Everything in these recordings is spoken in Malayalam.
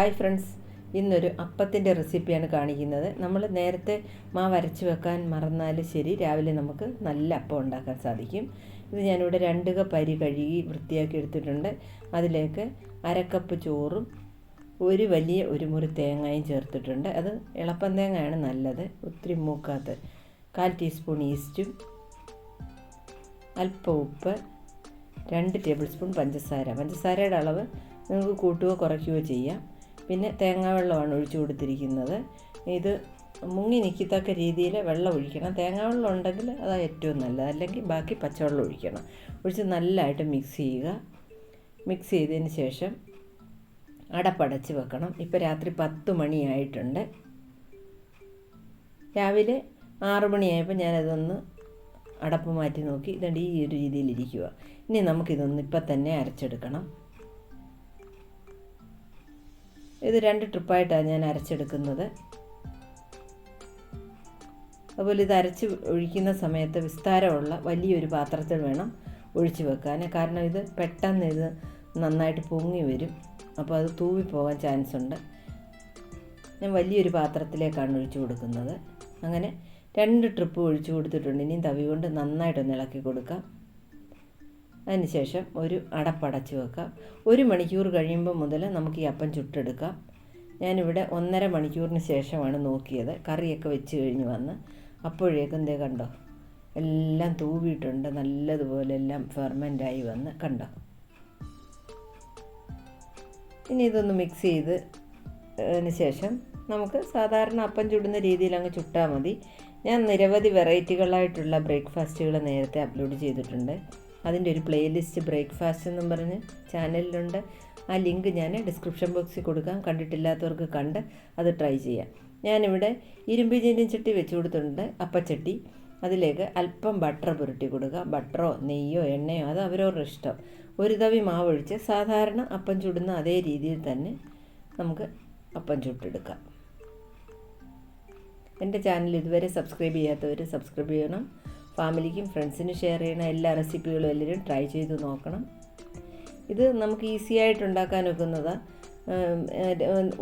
ഹായ് ഫ്രണ്ട്സ് ഇന്നൊരു അപ്പത്തിന്റെ റെസിപ്പിയാണ് കാണിക്കുന്നത്. നമ്മൾ നേരത്തെ മാവ് അരച്ച് വെക്കാൻ മറന്നാൽ ശരി രാവിലെ നമുക്ക് നല്ല അപ്പം ഉണ്ടാക്കാൻ സാധിക്കും. ഇത് ഞാനിവിടെ രണ്ട് കപ്പ് അരി കഴുകി വൃത്തിയാക്കി എടുത്തിട്ടുണ്ട്. അതിലേക്ക് അരക്കപ്പ് ചോറും ഒരു വലിയ ഒരു മുറി തേങ്ങയും ചേർത്തിട്ടുണ്ട്. അത് ഇളപ്പം തേങ്ങയാണ് നല്ലത് ഒത്തിരി മൂക്കാത്ത. കാൽ ടീസ്പൂൺ ഈസ്റ്റും അല്പം ഉപ്പ് രണ്ട് ടേബിൾ സ്പൂൺ പഞ്ചസാര. പഞ്ചസാരയുടെ അളവ് നിങ്ങൾക്ക് കൂട്ടുകയോ കുറയ്ക്കുകയോ ചെയ്യാം. പിന്നെ തേങ്ങാവെള്ളമാണ് ഒഴിച്ചു കൊടുത്തിരിക്കുന്നത്. ഇത് മുങ്ങി നിൽക്കത്തക്ക രീതിയിൽ വെള്ളം ഒഴിക്കണം. തേങ്ങാവെള്ളം ഉണ്ടെങ്കിൽ അതാണ് ഏറ്റവും നല്ലത്. അല്ലെങ്കിൽ ബാക്കി പച്ചവെള്ളം ഒഴിക്കണം. ഒഴിച്ച് നല്ലതായിട്ട് മിക്സ് ചെയ്യുക. മിക്സ് ചെയ്തതിന് ശേഷം അടപ്പടച്ച് വെക്കണം. ഇപ്പോൾ രാത്രി പത്ത് മണിയായിട്ടുണ്ട്. രാവിലെ ആറു മണിയായപ്പോൾ ഞാനതൊന്ന് അടപ്പ് മാറ്റി നോക്കി. ഇതുകൊണ്ട് ഈ ഒരു രീതിയിലിരിക്കുക ഇനി നമുക്കിതൊന്ന് ഇപ്പം തന്നെ അരച്ചെടുക്കണം. ഇത് രണ്ട് ട്രിപ്പായിട്ടാണ് ഞാൻ അരച്ചെടുക്കുന്നത്. അതുപോലെ ഇത് അരച്ച് ഒഴിക്കുന്ന സമയത്ത് വിസ്താരമുള്ള വലിയൊരു പാത്രത്തിൽ വേണം ഒഴിച്ചു വെക്കാൻ. കാരണം ഇത് പെട്ടെന്ന് ഇത് നന്നായിട്ട് പൊങ്ങി വരും. അപ്പോൾ അത് തൂവിപ്പോകാൻ ചാൻസ് ഉണ്ട്. ഞാൻ വലിയൊരു പാത്രത്തിലേക്കാണ് ഒഴിച്ചു കൊടുക്കുന്നത്. അങ്ങനെ രണ്ട് ട്രിപ്പ് ഒഴിച്ചു കൊടുത്തിട്ടുണ്ട്. ഇനിയും തവി കൊണ്ട് നന്നായിട്ടൊന്ന് ഇളക്കി കൊടുക്കാം. അതിനുശേഷം ഒരു അടപ്പടച്ച് വെക്കാം. ഒരു മണിക്കൂർ കഴിയുമ്പോൾ മുതൽ നമുക്ക് ഈ അപ്പം ചുട്ടെടുക്കാം. ഞാനിവിടെ ഒന്നര മണിക്കൂറിന് ശേഷമാണ് നോക്കിയത്. കറിയൊക്കെ വെച്ച് കഴിഞ്ഞ് വന്ന് അപ്പോഴേക്കും എന്തേ കണ്ടോ? എല്ലാം തൂവിയിട്ടുണ്ട്. നല്ലതുപോലെ എല്ലാം ഫെർമെന്റായി വന്ന് കണ്ടോ? ഇനി ഇതൊന്ന് മിക്സ് ചെയ്ത് അതിന് ശേഷം നമുക്ക് സാധാരണ അപ്പം ചുടുന്ന രീതിയിൽ അങ്ങ് ചുട്ടാൽ മതി. ഞാൻ നിരവധി വെറൈറ്റികളായിട്ടുള്ള ബ്രേക്ക്ഫാസ്റ്റുകൾ നേരത്തെ അപ്ലോഡ് ചെയ്തിട്ടുണ്ട്. അതിന്റെ ഒരു പ്ലേലിസ്റ്റ് ബ്രേക്ക്ഫാസ്റ്റ് എന്നും പറഞ്ഞ് ചാനലിലുണ്ട് ആ ലിങ്ക് ഞാൻ ഡിസ്ക്രിപ്ഷൻ ബോക്സിൽ കൊടുക്കാം. കണ്ടിട്ടില്ലാത്തവർക്ക് കണ്ട് അത് ട്രൈ ചെയ്യാം. ഞാനിവിടെ ഇരുമ്പ് ചീനിയും ചട്ടി വെച്ച് കൊടുത്തിട്ടുണ്ട്. അപ്പച്ചട്ടി. അതിലേക്ക് അല്പം ബട്ടർ പുരട്ടി കൊടുക്കുക ബട്ടറോ നെയ്യോ എണ്ണയോ അത് അവരവരുടെ ഇഷ്ടം. ഒരു തവി മാവൊഴിച്ച് സാധാരണ അപ്പം ചുടുന്ന അതേ രീതിയിൽ തന്നെ നമുക്ക് അപ്പം ചുട്ടെടുക്കാം. എന്റെ ചാനൽ ഇതുവരെ സബ്സ്ക്രൈബ് ചെയ്യാത്തവർ സബ്സ്ക്രൈബ് ചെയ്യണം. ഫാമിലിക്കും ഫ്രണ്ട്സിനും ഷെയർ ചെയ്യണം എല്ലാ റെസിപ്പികളും എല്ലാവരും ട്രൈ ചെയ്ത് നോക്കണം. ഇത് നമുക്ക് ഈസി ആയിട്ട് ഉണ്ടാക്കാൻ വെക്കുന്നതാണ്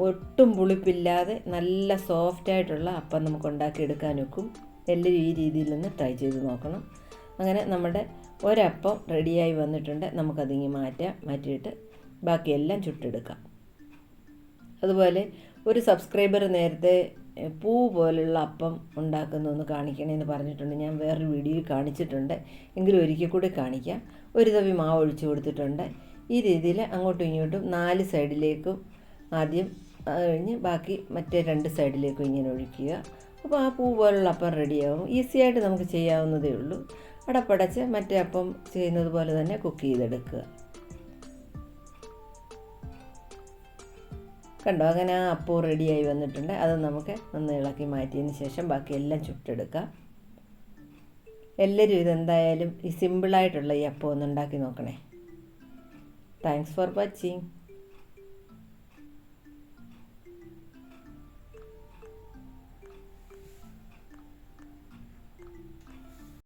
ഒട്ടും പുളിപ്പില്ലാതെ നല്ല സോഫ്റ്റ് ആയിട്ടുള്ള അപ്പം നമുക്ക് ഉണ്ടാക്കിയെടുക്കാൻ വെക്കും എല്ലാവരും ഈ രീതിയിൽ നിന്ന് ട്രൈ ചെയ്ത് നോക്കണം. അങ്ങനെ നമ്മുടെ ഒരപ്പം റെഡിയായി വന്നിട്ടുണ്ട്. നമുക്കതിങ്ങി മാറ്റാം മാറ്റിയിട്ട് ബാക്കിയെല്ലാം ചുട്ടെടുക്കാം. അതുപോലെ ഒരു സബ്സ്ക്രൈബർ നേരത്തെ പൂ പോലുള്ള അപ്പം ഉണ്ടാക്കുന്നൊന്ന് കാണിക്കണമെന്ന് പറഞ്ഞിട്ടുണ്ട്. ഞാൻ വേറൊരു വീഡിയോയിൽ കാണിച്ചിട്ടുണ്ട്. എങ്കിലും ഒരിക്കൽ കൂടി കാണിക്കാം. ഒരു തവി മാവ് ഒഴിച്ചു കൊടുത്തിട്ടുണ്ട്. ഈ രീതിയിൽ അങ്ങോട്ടും ഇങ്ങോട്ടും നാല് സൈഡിലേക്കും ആദ്യം കഴിഞ്ഞ് ബാക്കി മറ്റേ രണ്ട് സൈഡിലേക്കും ഇങ്ങനെ ഒഴിക്കുക. അപ്പോൾ ആ പൂ പോലുള്ള അപ്പം റെഡിയാവും. ഈസി ആയിട്ട് നമുക്ക് ചെയ്യാവുന്നതേ ഉള്ളൂ. അടപ്പടച്ച് മറ്റേ അപ്പം ചെയ്യുന്നത് പോലെ തന്നെ കുക്ക് ചെയ്തെടുക്കുക. കണ്ടോ അങ്ങനെ ആ അപ്പോൾ റെഡിയായി വന്നിട്ടുണ്ട്. അത് നമുക്ക് ഒന്ന് ഇളക്കി മാറ്റിയതിന് ശേഷം ബാക്കി എല്ലാം ചുട്ടെടുക്കാം. എല്ലാവരും ഇതെന്തായാലും ഈ സിമ്പിളായിട്ടുള്ള ഈ അപ്പം ഒന്ന് ഉണ്ടാക്കി നോക്കണേ. Thanks for watching